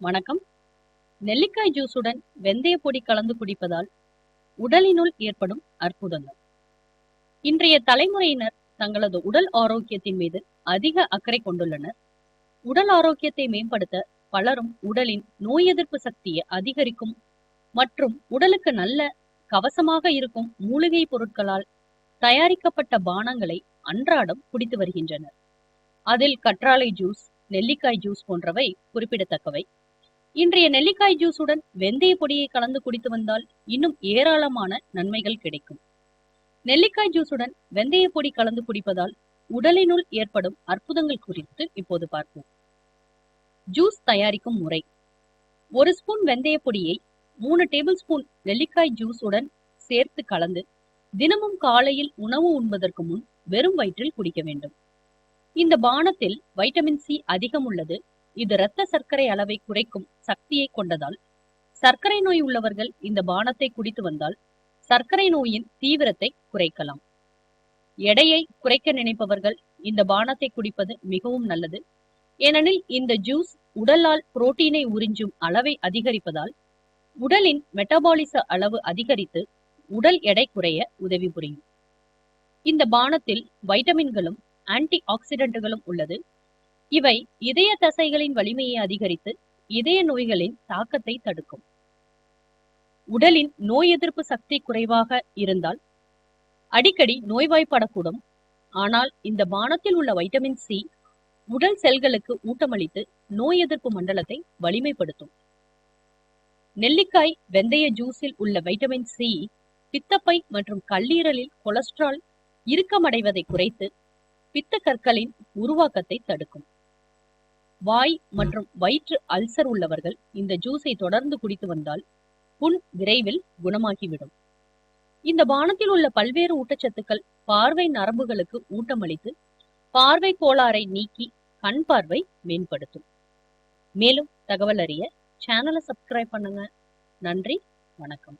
வணக்கம். நெல்லிக்காய் ஜூஸுடன் வெந்தய பொடி கலந்து குடிப்பதால் உடலினுள் ஏற்படும் அற்புதங்கள். இன்றைய தலைமுறையினர் தங்களது உடல் ஆரோக்கியத்தின் மீது அதிக அக்கறை கொண்டுள்ளனர். உடல் ஆரோக்கியத்தை மேம்படுத்த பலரும் உடலின் நோய் எதிர்ப்பு சக்தியை அதிகரிக்கும் மற்றும் உடலுக்கு நல்ல கவசமாக இருக்கும் மூலிகை பொருட்களால் தயாரிக்கப்பட்ட பானங்களை அன்றாடம் குடித்து வருகின்றனர். அதில் கற்றாழை ஜூஸ் நெல்லிக்காய் ஜூஸ் போன்றவை குறிப்பிடத்தக்கவை. இன்றைய நெல்லிக்காய் ஜூஸுடன் வெந்தய பொடியை கலந்து குடித்து வந்தால் இன்னும் ஏராளமான நன்மைகள் கிடைக்கும். நெல்லிக்காய் ஜூஸுடன் வெந்தய பொடி கலந்து குடிப்பதால் உடலினுள் ஏற்படும் அற்புதங்கள் குறித்து இப்போது பார்ப்போம். ஜூஸ் தயாரிக்கும் முறை. ஒரு ஸ்பூன் வெந்தய பொடியை மூணு டேபிள் ஸ்பூன் நெல்லிக்காய் ஜூஸுடன் சேர்த்து கலந்து தினமும் காலையில் உணவு உண்பதற்கு முன் வெறும் வயிற்றில் குடிக்க வேண்டும். இந்த பானத்தில் வைட்டமின் சி அதிகம் உள்ளது. இது இரத்த சர்க்கரை அளவை குறைக்கும் சக்தியை கொண்டதால். சர்க்கரை நோய் உள்ளவர்கள் இந்த பானத்தை குடித்து வந்தால் சர்க்கரை நோயின் தீவிரத்தை குறைக்கலாம். எடையை குறைக்க நினைப்பவர்கள் இந்த பானத்தை குடிப்பது மிகவும் நல்லது. ஏனெனில் இந்த ஜூஸ் உடலால் புரோட்டீனை உறிஞ்சும் அளவை அதிகரிப்பதால் உடலின் மெட்டபாலிச அளவு அதிகரித்து உடல் எடை குறைய உதவி புரியும். இந்த பானத்தில் வைட்டமின்களும் ஆன்டி ஆக்சிடென்ட்களும் உள்ளது. இவை இதய தசைகளின் வலிமையை அதிகரித்து இதய நோய்களின் தாக்கத்தை தடுக்கும். உடலின் நோய் எதிர்ப்பு சக்தி குறைவாக இருந்தால் அடிக்கடி நோய்வாய்ப்படக்கூடும். ஆனால் இந்த பானத்தில் உள்ள வைட்டமின் சி உடல் செல்களுக்கு ஊட்டமளித்து நோய் எதிர்ப்பு மண்டலத்தை வலிமைப்படுத்தும். நெல்லிக்காய் வெந்தய ஜூஸில் உள்ள வைட்டமின் சி பித்தப்பை மற்றும் கல்லீரலில் கொலஸ்ட்ரால் இறுக்கமடைவதை குறைத்து பித்த கற்களின் உருவாக்கத்தை தடுக்கும். வாய் மற்றும் வயிற்று அல்சர் உள்ளவர்கள் இந்த ஜூஸை தொடர்ந்து குடித்து வந்தால் புண் விரைவில் குணமாகிவிடும். இந்த பானத்தில் உள்ள பல்வேறு ஊட்டச்சத்துக்கள் பார்வை நரம்புகளுக்கு ஊட்டமளித்து பார்வை கோளாறை நீக்கி கண் பார்வை மேம்படுத்தும். மேலும் தகவல் அறிய சேனலை சப்ஸ்கிரைப் பண்ணுங்க. நன்றி வணக்கம்.